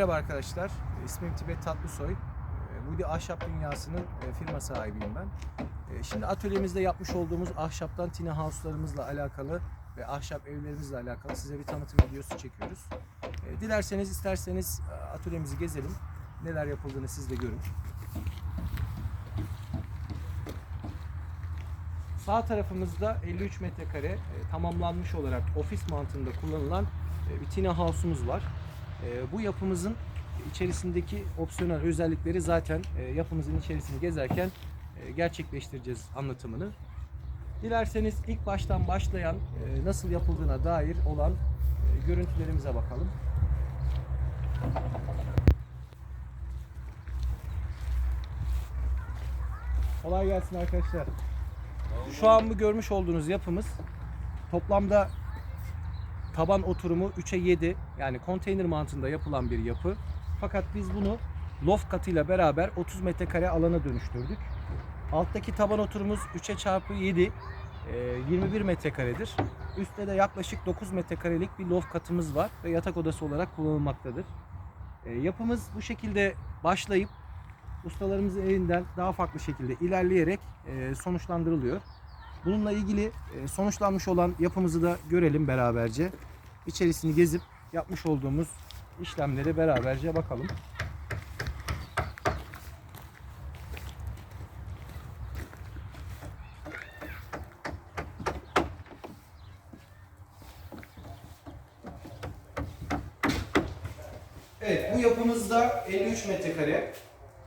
Merhaba arkadaşlar, ismim Tibet Tatlısoy. Ee, Budi Ahşap Dünyası'nın e, firma sahibiyim ben. Ee, Şimdi atölyemizde yapmış olduğumuz ahşaptan tine house'larımızla alakalı ve ahşap evlerimizle alakalı size bir tanıtım videosu çekiyoruz. Ee, Dilerseniz isterseniz e, atölyemizi gezelim. Neler yapıldığını siz de görün. Sağ tarafımızda 53 metrekare e, tamamlanmış olarak ofis mantığında kullanılan bir tina house'umuz var. E, bu yapımızın içerisindeki opsiyonel özellikleri zaten e, yapımızın içerisini gezerken e, gerçekleştireceğiz anlatımını. Dilerseniz ilk baştan başlayan e, nasıl yapıldığına dair olan görüntülerimize bakalım. Kolay gelsin arkadaşlar. Şu an bu görmüş olduğunuz yapımız toplamda taban oturumu 3'e 7 yani konteyner mantığında yapılan bir yapı. Fakat biz bunu loft katıyla beraber 30 metrekare alana dönüştürdük. Alttaki taban oturumuz 3'e çarpı 7 e, 21 metrekaredir. Üstte de yaklaşık 9 metrekarelik bir loft katımız var ve yatak odası olarak kullanılmaktadır. E, Yapımız bu şekilde başlayıp ustalarımızın elinden daha farklı şekilde ilerleyerek e, sonuçlandırılıyor. Bununla ilgili e, sonuçlanmış olan yapımızı da görelim beraberce. İçerisini gezip yapmış olduğumuz işlemleri beraberce bakalım. Evet, bu yapımızda 53 metrekare.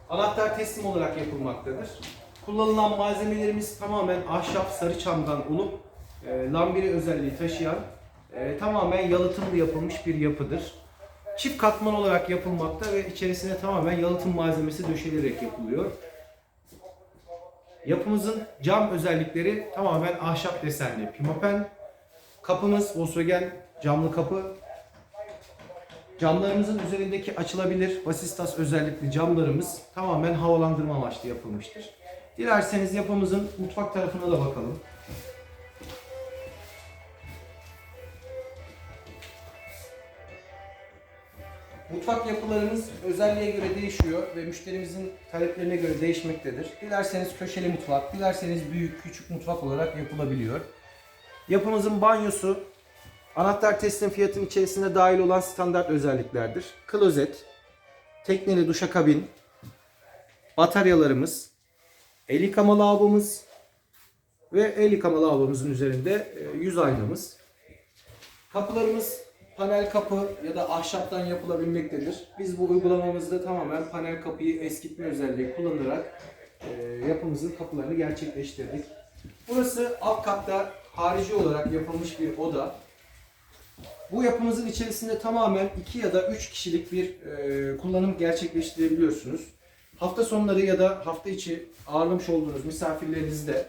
Anahtar teslim olarak yapılmaktadır. Kullanılan malzemelerimiz tamamen ahşap sarı çamdan olup e, lambiri özelliği taşıyan e, tamamen yalıtımlı yapılmış bir yapıdır. Çift katman olarak yapılmakta ve içerisine tamamen yalıtım malzemesi döşenerek yapılıyor. Yapımızın cam özellikleri tamamen ahşap desenli pimapen. Kapımız Volkswagen camlı kapı. Camlarımızın üzerindeki açılabilir vasistas özellikli camlarımız tamamen havalandırma amaçlı yapılmıştır. Dilerseniz yapımızın mutfak tarafına da bakalım. Mutfak yapılarımız özelliğe göre değişiyor ve müşterimizin taleplerine göre değişmektedir. Dilerseniz köşeli mutfak, dilerseniz büyük küçük mutfak olarak yapılabiliyor. Yapımızın banyosu anahtar teslim fiyatın içerisinde dahil olan standart özelliklerdir. Klozet, tekneli duşakabin, bataryalarımız, el yıkama lavabomuz ve el yıkama lavabomuzun üzerinde e, yüz aynamız. Kapılarımız panel kapı ya da ahşaptan yapılabilmektedir. Biz bu uygulamamızda tamamen panel kapıyı eskitme özelliği kullanarak e, yapımızın kapılarını gerçekleştirdik. Burası alt katta harici olarak yapılmış bir oda. Bu yapımızın içerisinde tamamen 2 ya da 3 kişilik bir e, kullanım gerçekleştirebiliyorsunuz. Hafta sonları ya da hafta içi ağırlamış olduğunuz misafirlerinizde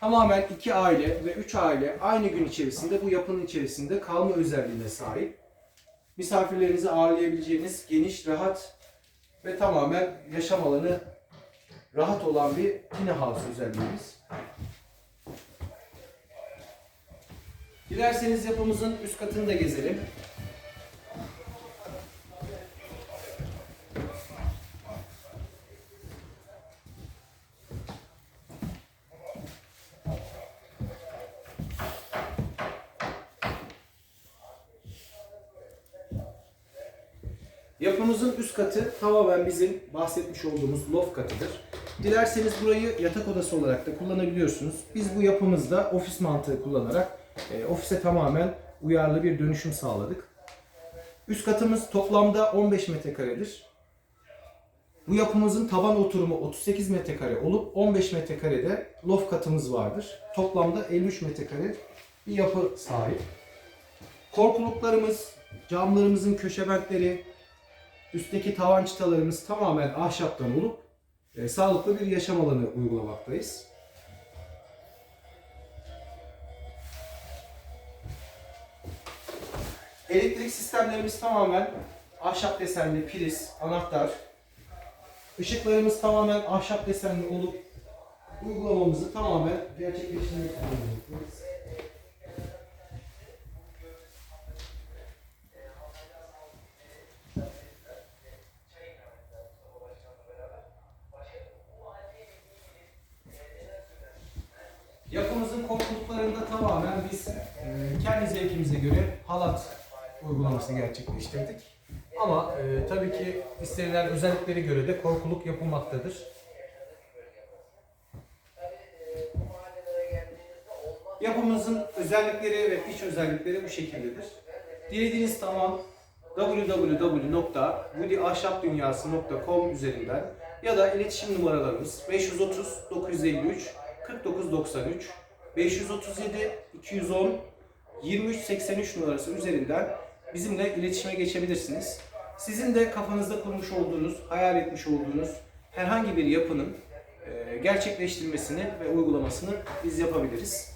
tamamen 2 aile ve 3 aile aynı gün içerisinde bu yapının içerisinde kalma özelliğine sahip. Misafirlerinizi ağırlayabileceğiniz geniş, rahat ve tamamen yaşam alanı rahat olan bir tiny house özelliğimiz. Dilerseniz yapımızın üst katını da gezelim. Yapımızın üst katı tamamen bizim bahsetmiş olduğumuz loft katıdır. Dilerseniz burayı yatak odası olarak da kullanabiliyorsunuz. Biz bu yapımızda ofis mantığı kullanarak e, ofise tamamen uyarlı bir dönüşüm sağladık. Üst katımız toplamda 15 metrekaredir. Bu yapımızın taban oturumu 38 metrekare olup 15 metrekarede loft katımız vardır. Toplamda 53 metrekare bir yapı sahip. Korkuluklarımız, camlarımızın köşe bentleri, üstteki tavan çıtalarımız tamamen ahşaptan olup e, sağlıklı bir yaşam alanı uygulamaktayız. Elektrik sistemlerimiz tamamen ahşap desenli priz, anahtar. Işıklarımız tamamen ahşap desenli olup uygulamamızı tamamen gerçekleştirmek durumundayız. Tamamen biz e, kendi zevkimize göre halat uygulaması gerçekleştirdik. Ama e, tabii ki istenilen özelliklere göre de korkuluk yapılmaktadır. Yapımızın özellikleri ve iç özellikleri bu şekildedir. Dilediğiniz tamam www.woodyahşapdünyası.com üzerinden ya da iletişim numaralarımız 530 953 4993 537 210 2383 numarası üzerinden bizimle iletişime geçebilirsiniz. Sizin de kafanızda kurmuş olduğunuz, hayal etmiş olduğunuz herhangi bir yapının e, gerçekleştirmesini ve uygulamasını biz yapabiliriz.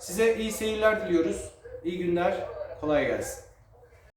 Size iyi seyirler diliyoruz. İyi günler, kolay gelsin.